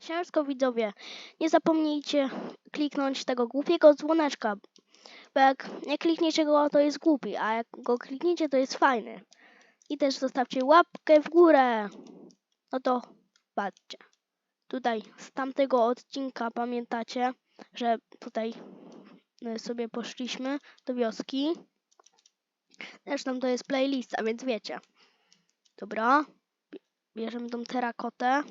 Siemsko widzowie, nie zapomnijcie kliknąć tego głupiego dzwoneczka, bo jak nie klikniecie go, to jest głupi, a jak go klikniecie, to jest fajny. I też zostawcie łapkę w górę. No to patrzcie. Tutaj z tamtego odcinka pamiętacie, że tutaj y, sobie poszliśmy do wioski. Zresztą to jest playlista, więc wiecie. Dobra. Bie- Bierzemy tą terakotę.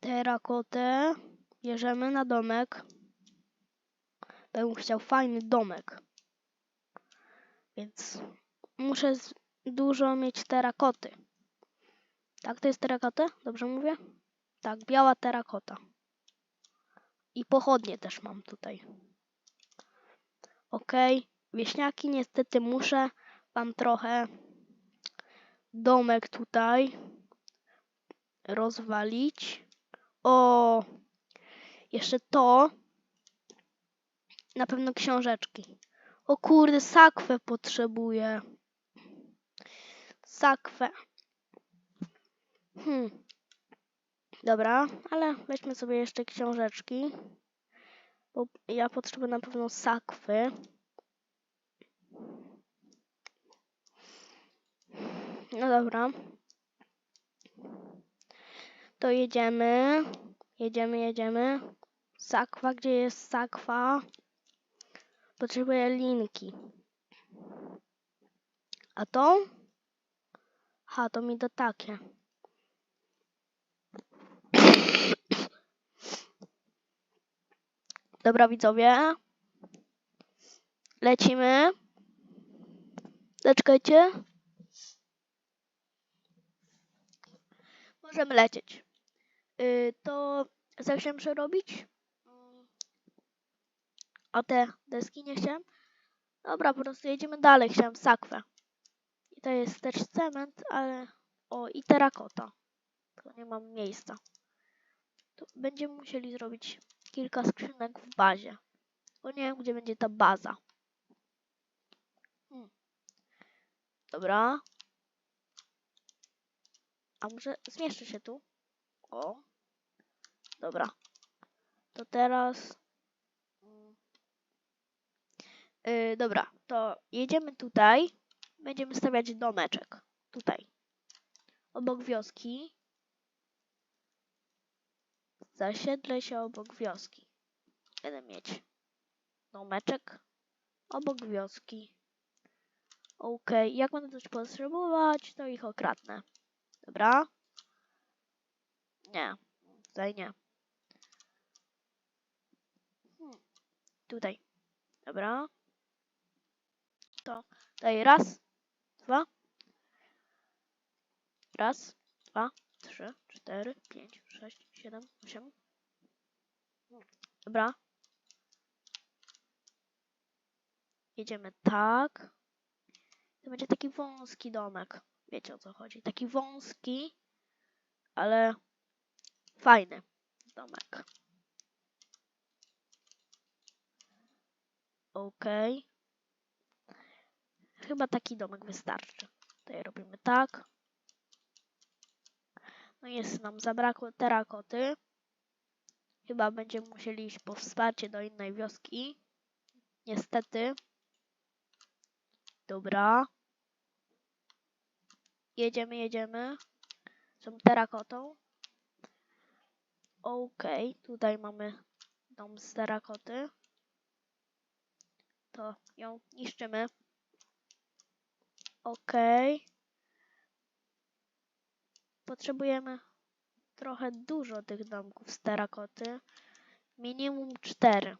Terakotę bierzemy na domek. Bym chciał fajny domek. Więc muszę dużo mieć terakoty. Tak, to jest terakota? Dobrze mówię? Tak, biała terakota. I pochodnie też mam tutaj. Okej, wieśniaki, niestety muszę wam trochę domek tutaj rozwalić. O, jeszcze to. Na pewno książeczki. O kurde, sakwę potrzebuję. Sakwę. Hmm. Dobra, ale weźmy sobie jeszcze książeczki. Bo ja potrzebuję na pewno sakwy. No dobra. To jedziemy. Jedziemy, jedziemy. Sakwa, gdzie jest sakwa? Potrzebuję linki. A to? Ha, to mi da takie. Dobra, widzowie. Lecimy. Zaczekajcie. Możemy lecieć. Y, to co chciałem przerobić? A te deski nie chciałem? Dobra, po prostu jedziemy dalej. Chciałem sakwę. I to jest też cement, ale... O, i terakota. Tylko nie mam miejsca. To będziemy musieli zrobić kilka skrzynek w bazie. Bo nie wiem, gdzie będzie ta baza. Hmm. Dobra. A może zmieszczę się tu? O. Dobra. To teraz... Yy, dobra, to jedziemy tutaj. Będziemy stawiać domeczek. Tutaj. Obok wioski. Zasiedlę się obok wioski. Będę mieć domeczek obok wioski. Okej, jak będę coś potrzebować, to ich okradnę. Dobra? Nie, tutaj nie. Tutaj. Dobra. To tutaj raz, dwa. Raz, dwa, trzy, cztery, pięć, sześć, siedem, osiem. Dobra. Jedziemy tak. To będzie taki wąski domek. Wiecie o co chodzi. Taki wąski, ale fajny domek. Okej. Chyba taki domek wystarczy. Tutaj robimy tak. No jest nam zabrakło terakoty. Chyba będziemy musieli iść po wsparcie do innej wioski. Niestety. Dobra. Jedziemy, jedziemy. Tą terakotą. Okej, tutaj mamy dom z terakoty. To ją niszczymy. Okej. Potrzebujemy trochę dużo tych domków z terakoty. Minimum cztery.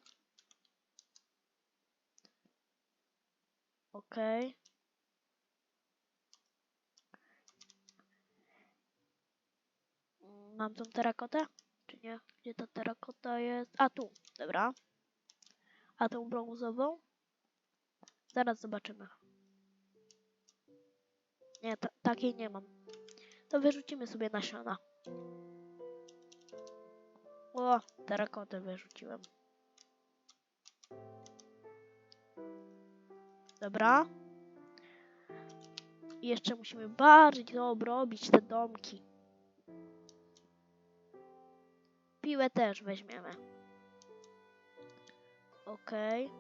Okej. Mm, Mam tą terakotę? Czy nie? Gdzie ta terakota jest? A tu, dobra. A tą brązową? Zaraz zobaczymy. Nie, ta takiej nie mam. To wyrzucimy sobie nasiona. O, terakotę wyrzuciłem. Dobra. I jeszcze musimy bardziej obrobić te domki. Piłę też weźmiemy. Okej.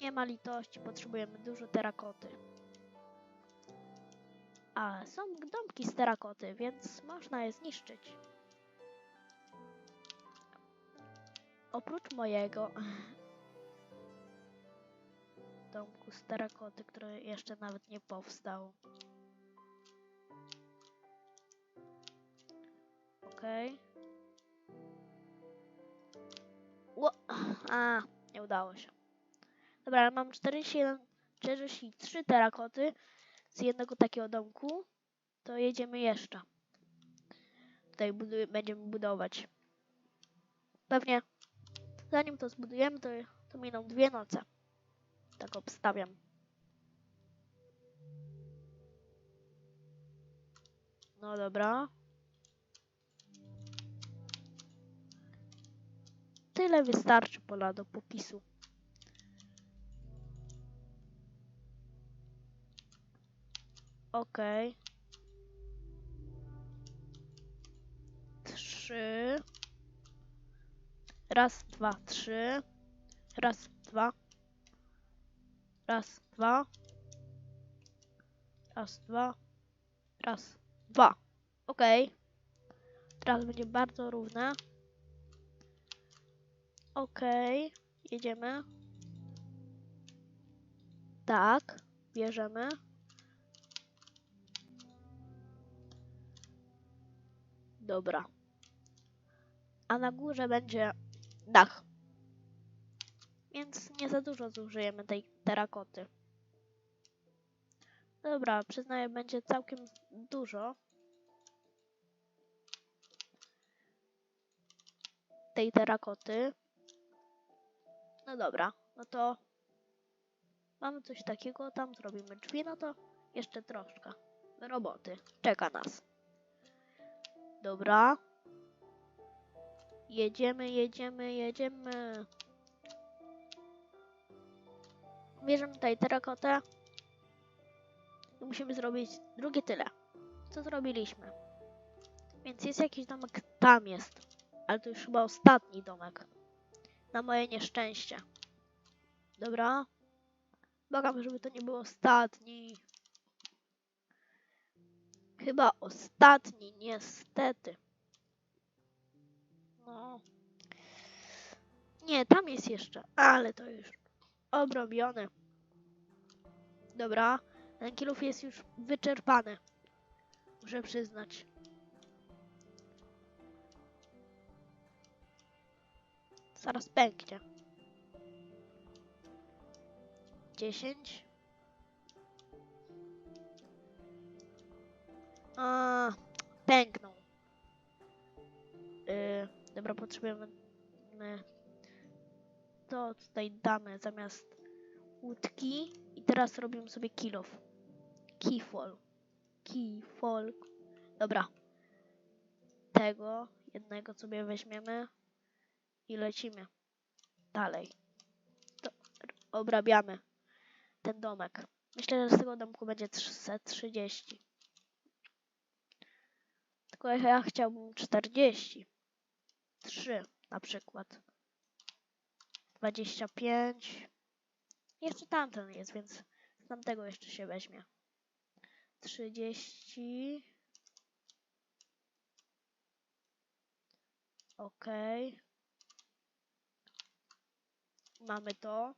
Nie ma litości, potrzebujemy dużo terakoty. A, są domki z terakoty, więc można je zniszczyć. Oprócz mojego domku z terakoty, który jeszcze nawet nie powstał. Okej. Ło- A, nie udało się. Dobra, mam 41, 43 terakoty z jednego takiego domku. To jedziemy jeszcze. Tutaj będziemy budować. Pewnie zanim to zbudujemy, to, to miną dwie noce. Tak obstawiam. No dobra. Tyle wystarczy pola do popisu. Okej. Trzy. Raz, dwa, trzy. Raz, dwa. Raz, dwa. Raz, dwa. Raz, dwa. Okej. Teraz będzie bardzo równe. Okej. Jedziemy. Tak. Bierzemy. Dobra. A na górze będzie dach. Więc nie za dużo zużyjemy tej terakoty. Dobra, przyznaję, będzie całkiem dużo. Tej terakoty. No dobra, no to mamy coś takiego, tam zrobimy drzwi, no to jeszcze troszkę roboty czeka nas. Dobra. Jedziemy, jedziemy, jedziemy. Bierzemy tutaj terakotę. I musimy zrobić drugie tyle, co zrobiliśmy. Więc jest jakiś domek, tam jest. Ale to już chyba ostatni domek. Na moje nieszczęście. Dobra. Błagam, żeby to nie był ostatni. Chyba ostatni, niestety. No. Nie, tam jest jeszcze, ale to już obrobione. Dobra, ten kilów jest już wyczerpany. Muszę przyznać. Zaraz pęknie. Dziesięć. A, pęknął. Yy, dobra, potrzebujemy. my To tutaj damy zamiast łódki. I teraz robimy sobie kilof. Keyfall. Keyfall. Dobra. Tego jednego sobie weźmiemy i lecimy dalej. To obrabiamy ten domek. Myślę, że z tego domku będzie 330. Tylko ja chciałbym 40. 3 na przykład. 25. Jeszcze tamten jest, więc tamtego jeszcze się weźmie. 30. Ok. Mamy to.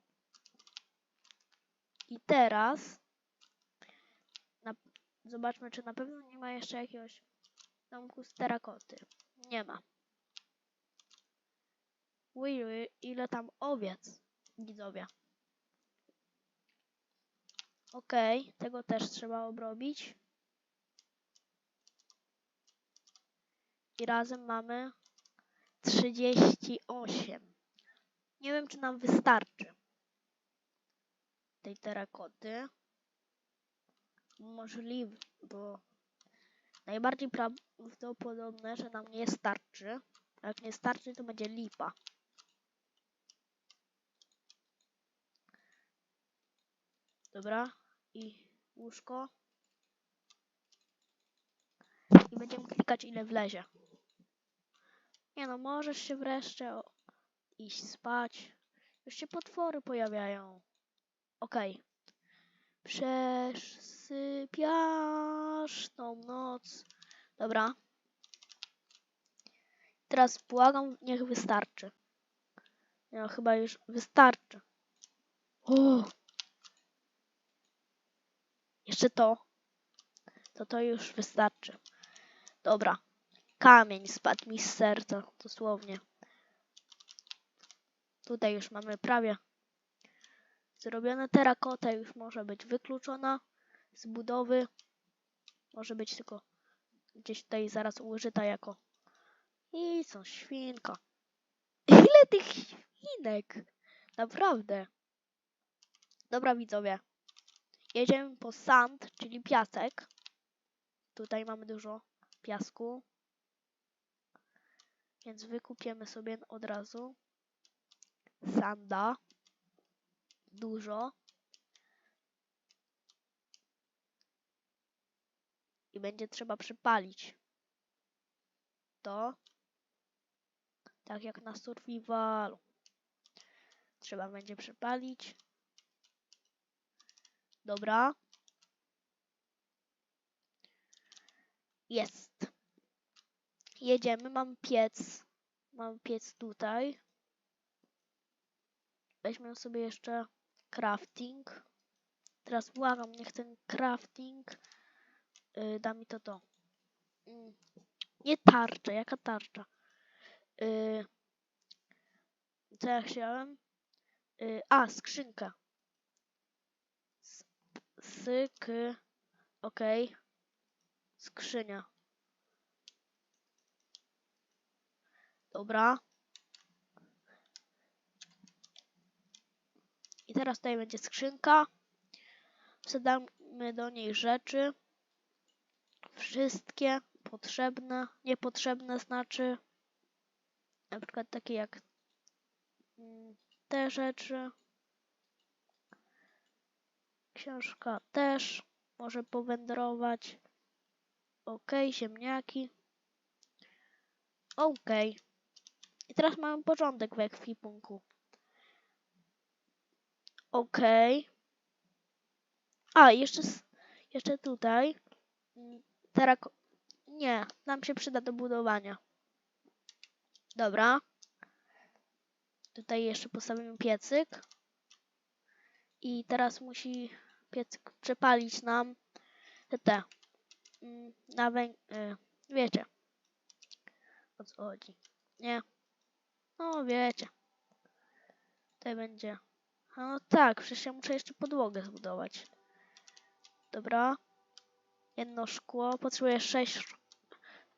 I teraz na, zobaczmy, czy na pewno nie ma jeszcze jakiegoś domku z terakoty. Nie ma. Uj, ile tam owiec, widzowie. Okej, tego też trzeba obrobić. I razem mamy 38. Nie wiem, czy nam wystarczy tej terakoty. Możliwe, bo najbardziej prawdopodobne, że nam nie starczy. A jak nie starczy, to będzie lipa. Dobra. I łóżko. I będziemy klikać ile wlezie. Nie no, możesz się wreszcie o- iść spać. Już się potwory pojawiają. Okej. Przesypiasz tą noc. Dobra. Teraz błagam, niech wystarczy. No, chyba już wystarczy. O! Jeszcze to. To to już wystarczy. Dobra. Kamień spadł mi z serca, dosłownie. Tutaj już mamy prawie zrobione. Terakota już może być wykluczona z budowy. Może być tylko gdzieś tutaj zaraz użyta jako i są świnka. Ile tych świnek? Naprawdę. Dobra widzowie. Jedziemy po sand, czyli piasek. Tutaj mamy dużo piasku. Więc wykupiemy sobie od razu sanda. Dużo. Będzie trzeba przypalić to. Tak jak na survivalu. Trzeba będzie przypalić. Dobra. Jest. Jedziemy. Mam piec. Mam piec tutaj. Weźmy sobie jeszcze crafting. Teraz błagam, niech ten crafting yy, da mi to to. Mm, Nie tarcza, jaka tarcza? Yy, co ja chciałem? Yy, a, skrzynka. S- Syk. Okej. Skrzynia. Dobra. I teraz tutaj będzie skrzynka. Wsadzamy do niej rzeczy. Wszystkie potrzebne, niepotrzebne znaczy. Na przykład takie jak mm, te rzeczy. Książka też może powędrować. Ok, ziemniaki. Ok. I teraz mamy porządek w ekwipunku. Ok. A, jeszcze, jeszcze tutaj. Terako... Nie, nam się przyda do budowania. Dobra. Tutaj jeszcze postawimy piecyk. I teraz musi piecyk przepalić nam te, te mm, na węg... y, wiecie. O co chodzi. Nie. No wiecie. Tutaj będzie. No tak, przecież ja muszę jeszcze podłogę zbudować. Dobra. Jedno szkło. Potrzebuję sześć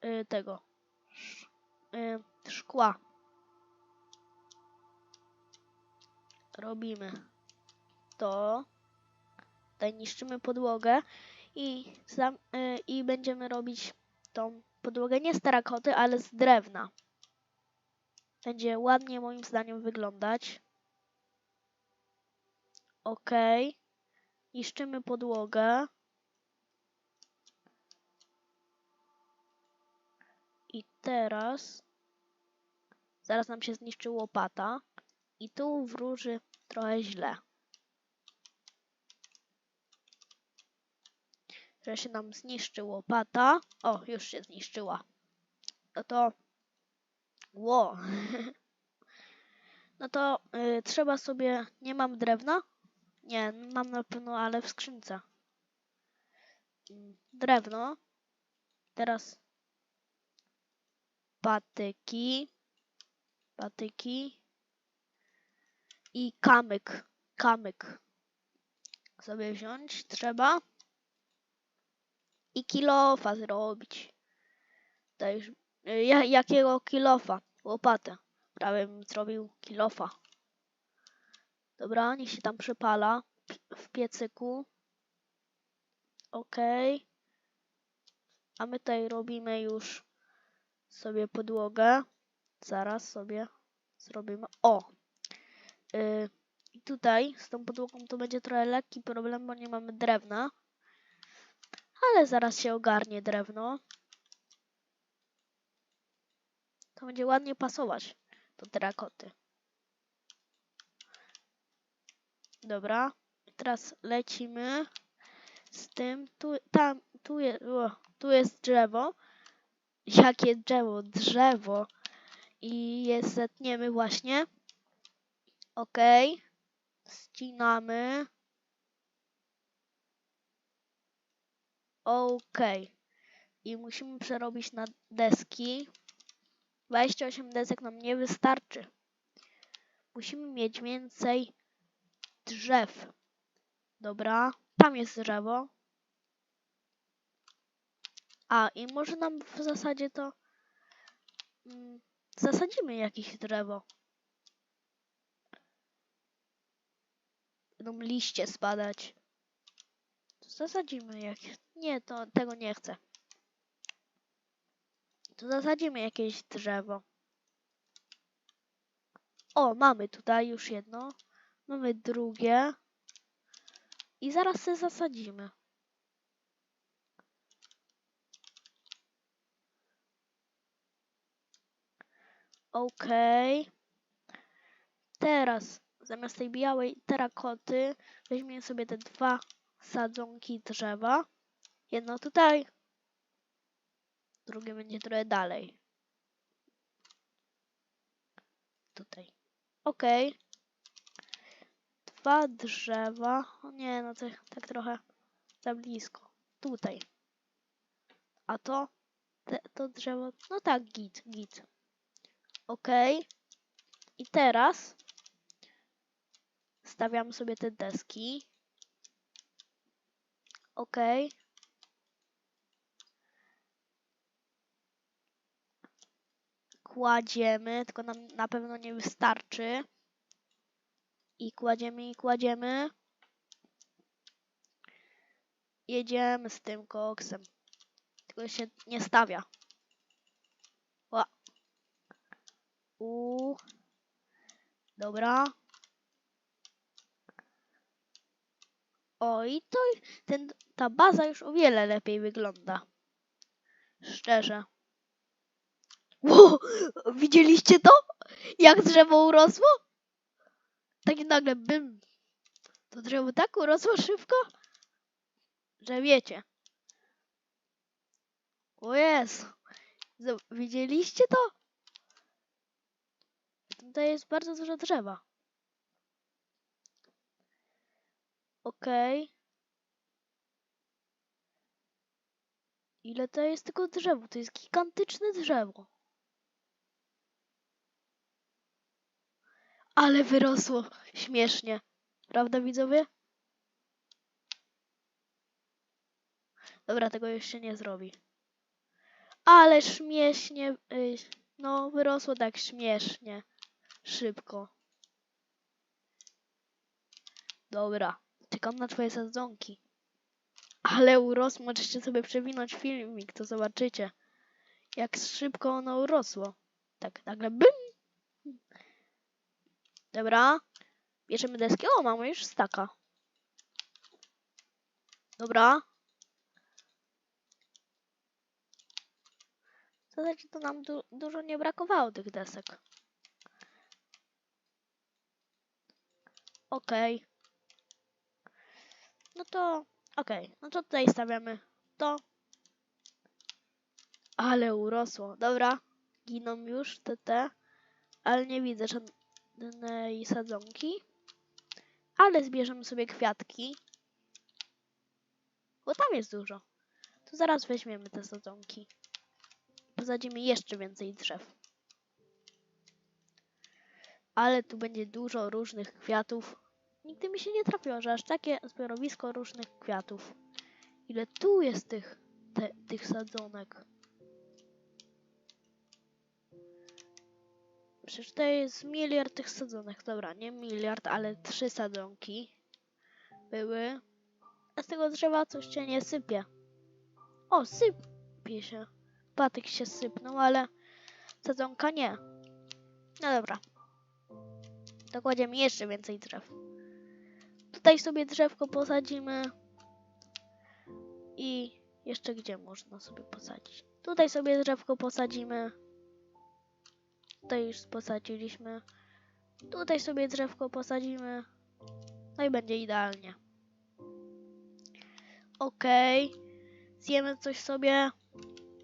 y, tego. Sz, y, szkła. Robimy to. Tutaj niszczymy podłogę i, y, i będziemy robić tą podłogę nie z terakoty, ale z drewna. Będzie ładnie moim zdaniem wyglądać. Ok. Niszczymy podłogę. I teraz zaraz nam się zniszczy łopata i tu wróży trochę źle. Że się nam zniszczy łopata. O, już się zniszczyła. No to ło. No to y, trzeba sobie. Nie mam drewna? Nie, mam na pewno, ale w skrzynce. Drewno. Teraz patyki. Patyki. I kamyk. Kamyk. Sobie wziąć trzeba. I kilofa zrobić. Już, y, ja, jakiego kilofa? Łopatę. Prawie bym zrobił kilofa. Dobra, niech się tam przypala w piecyku. Okej. A my tutaj robimy już sobie podłogę. Zaraz sobie zrobimy. O! Yy, tutaj z tą podłogą to będzie trochę lekki problem, bo nie mamy drewna. Ale zaraz się ogarnie drewno. To będzie ładnie pasować do terakoty. Dobra. Teraz lecimy z tym. Tu, tam, tu jest, o, tu jest drzewo. Jakie drzewo? Drzewo. I je zetniemy właśnie. Ok. Ścinamy. Ok. I musimy przerobić na deski. 28 desek nam nie wystarczy. Musimy mieć więcej drzew. Dobra. Tam jest drzewo. A, i może nam w zasadzie to... Mm, zasadzimy jakieś drzewo. Będą liście spadać. Zasadzimy jakieś... Nie, to tego nie chcę. To zasadzimy jakieś drzewo. O, mamy tutaj już jedno. Mamy drugie. I zaraz se zasadzimy. Okej. Teraz zamiast tej białej terakoty weźmiemy sobie te dwa sadzonki drzewa. Jedno tutaj, drugie będzie trochę dalej. Tutaj. Okej. Dwa drzewa. O nie, no to tak trochę za blisko. Tutaj. A to? Te, to drzewo. No tak, git, git. Okej. I teraz stawiam sobie te deski. Okej. Kładziemy, tylko nam na pewno nie wystarczy. I kładziemy, i kładziemy. Jedziemy z tym koksem. Tylko się nie stawia. U. Dobra. O, i to ten, ta baza już o wiele lepiej wygląda. Szczerze. Ło, widzieliście to? Jak drzewo urosło? Tak nagle bym. To drzewo tak urosło szybko, że wiecie. O jest. Widzieliście to? Tutaj jest bardzo dużo drzewa. Okej. Ile to jest tego drzewo? To jest gigantyczne drzewo. Ale wyrosło śmiesznie. Prawda, widzowie? Dobra, tego jeszcze nie zrobi. Ale śmiesznie. y, No, wyrosło tak śmiesznie. Szybko. Dobra, czekam na twoje sadzonki. Ale urosło, możecie sobie przewinąć filmik, to zobaczycie. Jak szybko ono urosło. Tak, nagle bym. Dobra. Bierzemy deski. O, mamy już staka. Dobra. W zasadzie to nam du dużo nie brakowało tych desek. Okej. No to, okej. No to tutaj stawiamy to. Ale urosło. Dobra. Giną już te te. Ale nie widzę żadnej sadzonki. Ale zbierzemy sobie kwiatki. Bo tam jest dużo. To zaraz weźmiemy te sadzonki. Posadzimy jeszcze więcej drzew. Ale tu będzie dużo różnych kwiatów. Nigdy mi się nie trafiło, że aż takie zbiorowisko różnych kwiatów. Ile tu jest tych, te, tych sadzonek. Przecież to jest miliard tych sadzonek. Dobra, nie miliard, ale trzy sadzonki były. A z tego drzewa coś się nie sypie. O, sypie się. Patyk się sypnął, ale sadzonka nie. No dobra. To kładziemy jeszcze więcej drzew. Tutaj sobie drzewko posadzimy. I Jeszcze gdzie można sobie posadzić? Tutaj sobie drzewko posadzimy. Tutaj już posadziliśmy. Tutaj sobie drzewko posadzimy. No i będzie idealnie. Okej. Zjemy coś sobie.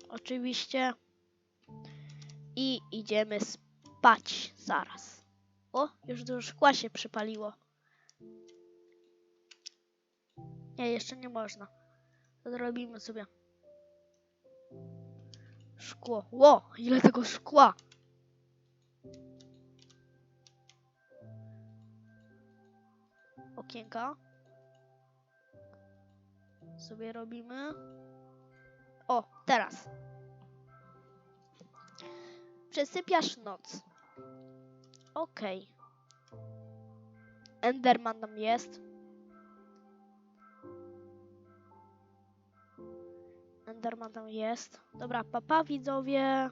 Oczywiście. I idziemy spać zaraz. O, już dużo szkła się przypaliło. Nie, jeszcze nie można. Zrobimy sobie. Szkło. Ło, ile tego szkła. Okienka. Sobie robimy. O, teraz. Przesypiasz noc. Okej. Enderman tam jest. Enderman tam jest. Dobra, papa widzowie.